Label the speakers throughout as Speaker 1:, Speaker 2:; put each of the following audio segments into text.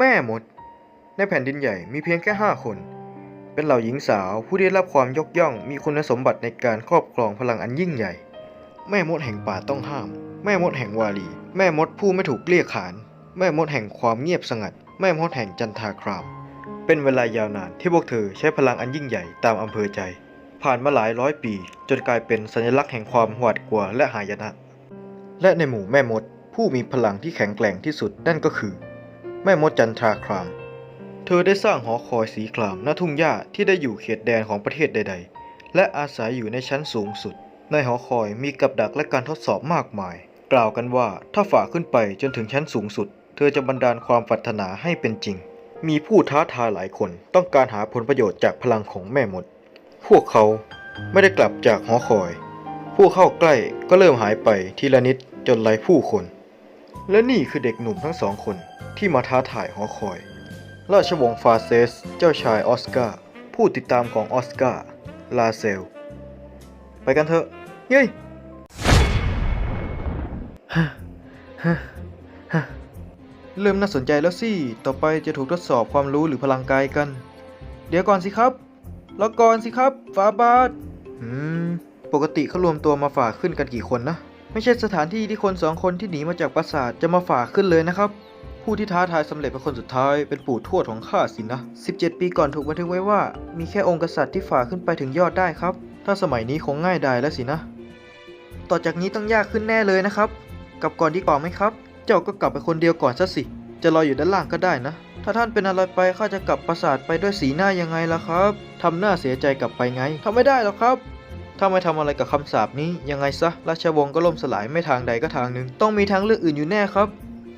Speaker 1: แม่มด ในแผ่นดินใหญ่มีเพียงแค่ห้าคน เป็นเหล่าหญิงสาวผู้ได้รับความยกย่องมีคุณสมบัติในการครอบครองพลังอันยิ่งใหญ่ แม่มดแห่งป่าต้องห้าม แม่มดแห่งวาลีแม่มดผู้ไม่ถูกเกลี้ยขาน แม่มดแห่งความเงียบสงัด แม่มดแห่งจันทาคราม เป็นเวลายาวนานที่พวกเธอใช้พลังอันยิ่งใหญ่ตามอำเภอใจ ผ่านมาหลายร้อยปี จนกลายเป็นสัญลักษณ์แห่งความหวาดกลัวและหายนะ และในหมู่แม่มดผู้มีพลังที่แข็งแกร่งที่สุดนั่นก็คือ แม่มดจันทราคราม เธอได้สร้างหอคอยสีครามณทุ่งหญ้าที่ได้อยู่เขตแดนของประเทศใด ๆ และอาศัยอยู่ในชั้นสูงสุด ในหอคอยมีกับดักและการทดสอบมากมาย กล่าวกันว่าถ้าฝ่าขึ้นไปจนถึงชั้นสูงสุด เธอจะบันดาลความปรารถนาให้เป็นจริง มีผู้ท้าทายหลายคนต้องการหาผลประโยชน์จากพลังของแม่มด พวกเขาไม่ได้กลับจากหอคอย ผู้เข้าใกล้ก็เริ่มหายไปทีละนิดจนไร้ผู้คน และนี่คือเด็กหนุ่มทั้งสองคนที่มาท้าทายหอคอย ราชวงศ์ฟาเซส เจ้าชายออสการ์ผู้ติดตามของออสการ์ลาเซล ไปกันเถอะ เย้ยเริ่มน่าสนใจแล้วสิ ต่อไปจะถูกทดสอบความรู้หรือพลังกายกัน เดี๋ยวก่อนสิครับรอก่อนสิครับ ฝาบาท อืม ปกติเขารวมตัวมาฝ่าขึ้นกันกี่คนนะ ไม่ใช่สถานที่ที่คนสองคนที่หนีมาจากปราสาทจะมาฝ่าขึ้นเลยนะครับ ผู้ที่ท้าทายสำเร็จเป็นคนสุดท้ายเป็นปู่ทวดของข้าสินะ 17 ปีก่อนถูกบันทึกไว้ว่า มีแค่องค์กษัตริย์ที่ฝ่าขึ้นไปถึงยอดได้ครับ ถ้าสมัยนี้คงง่ายดายแล้วสินะ ต่อจากนี้ต้องยากขึ้นแน่เลยนะครับ กลับก่อนดีกว่าไหมครับ เจ้าก็กลับไปคนเดียวก่อนซะสิ จะรออยู่ด้านล่างก็ได้นะ ถ้าท่านเป็นอะไรไปข้าจะกลับปราสาทไปด้วยสีหน้ายังไงล่ะครับทำหน้าเสียใจกลับไปไงทำไม่ได้หรอกครับ ถ้าไม่ทำอะไรกับคำสาปนี้ยังไงซะราชวงศ์ก็ล่มสลายไม่ทางใดก็ทางหนึ่ง ต้องมีทางเลือกอื่นอยู่แน่ครับ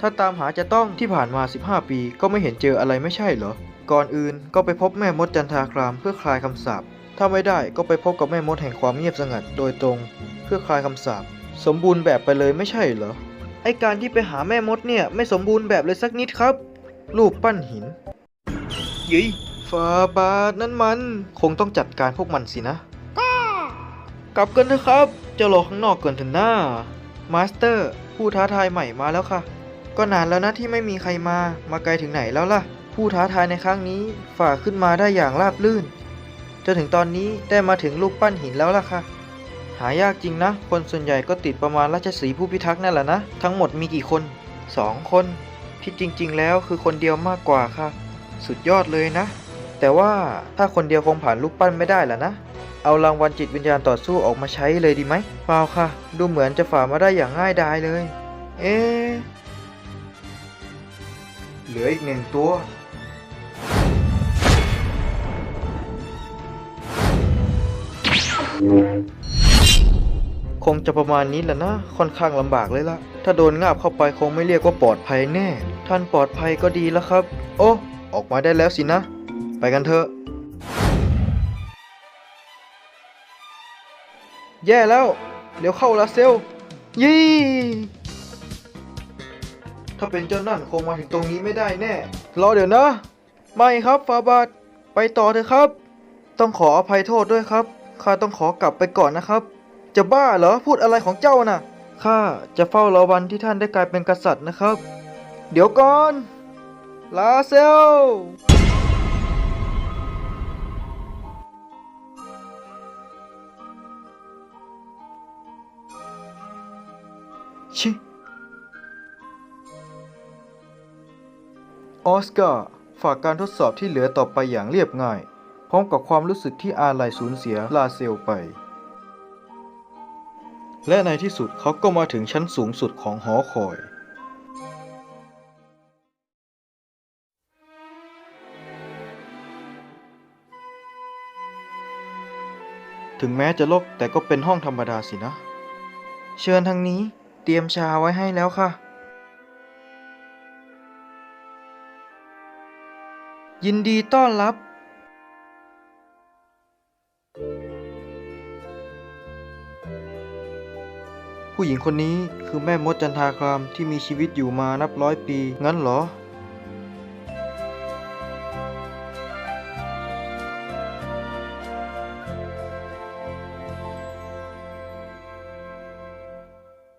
Speaker 1: ถ้าตามหาจะต้องที่ผ่านมา 15 ปี ก็ไม่เห็นเจออะไรไม่ใช่เหรอ ก่อนอื่นก็ไปพบแม่มดจันทาครามเพื่อคลายคำสาปถ้าไม่ได้ก็ไปพบกับแม่มดแห่งความเงียบสงัดโดยตรง เพื่อคลายคำสาปสมบูรณ์แบบไปเลยไม่ใช่เหรอไอการที่ไปหาแม่มดเนี่ยไม่สมบูรณ์แบบเลยสักนิดครับ รูปปั้นหินยิยฟาบาทนั่นมัน คงต้องจัดการพวกมันสินะ กลับกันเถอะครับจะรอข้างนอกก่อนเถอะหน้ามาสเตอร์ผู้ท้าทายใหม่มาแล้วค่ะ ก็นานแล้วนะที่ไม่มีใครมา มาไกลถึงไหนแล้วล่ะ ผู้ท้าทายในครั้งนี้ฝ่าขึ้นมาได้อย่างราบลื่น จนถึงตอนนี้ได้มาถึงรูปปั้นหินแล้วล่ะค่ะ หายากจริงนะ คนส่วนใหญ่ก็ติดประมาณราชสีผู้พิทักษ์นั่นแหละนะ ทั้งหมดมีกี่คนสองคนที่จริง ๆ แล้วคือคนเดียวมากกว่าค่ะ สุดยอดเลยนะ แต่ว่าถ้าคนเดียวคงผ่านรูปปั้นไม่ได้ล่ะนะ เอารางวัลจิตวิญญาณต่อสู้ออกมาใช้เลยดีไหมเปล่าค่ะ ดูเหมือนจะฝ่ามาได้อย่างง่ายดายเลย เอ๊เหลืออีกหนึ่งตัว คงจะประมาณนี้แหละนะ ค่อนข้างลำบากเลยละถ้าโดนงาบเข้าไปคงไม่เรียกว่าปลอดภัยแน่ ท่านปลอดภัยก็ดีแล้วครับ โอ้ ออกมาได้แล้วสินะ ไปกันเถอะ แย่แล้ว เดี๋ยวเข้าลาเซล ยี่ถ้าเป็นเจ้านั่นคงมาถึงตรงนี้ไม่ได้แน่ รอเดี๋ยวนะ ไม่ครับฟาบาทไปต่อเถอะครับ ต้องขออภัยโทษด้วยครับ ข้าต้องขอกลับไปก่อนนะครับ จะบ้าเหรอพูดอะไรของเจ้าน่ะ ข้าจะเฝ้ารอวันที่ท่านได้กลายเป็นกษัตริย์นะครับ เดี๋ยวก่อน ลาเซล ชิออสการ์ฝากการทดสอบที่เหลือต่อไปอย่างเรียบง่าย พร้อมกับความรู้สึกที่อาลัยสูญเสียลาเซลไป และในที่สุดเขาก็มาถึงชั้นสูงสุดของหอคอย ถึงแม้จะลกแต่ก็เป็นห้องธรรมดาสินะ เชิญทางนี้ เตรียมชาไว้ให้แล้วค่ะ ยินดีต้อนรับ ผู้หญิงคนนี้คือแม่มดจันทาครามที่มีชีวิตอยู่มานับร้อยปี งั้นเหรอ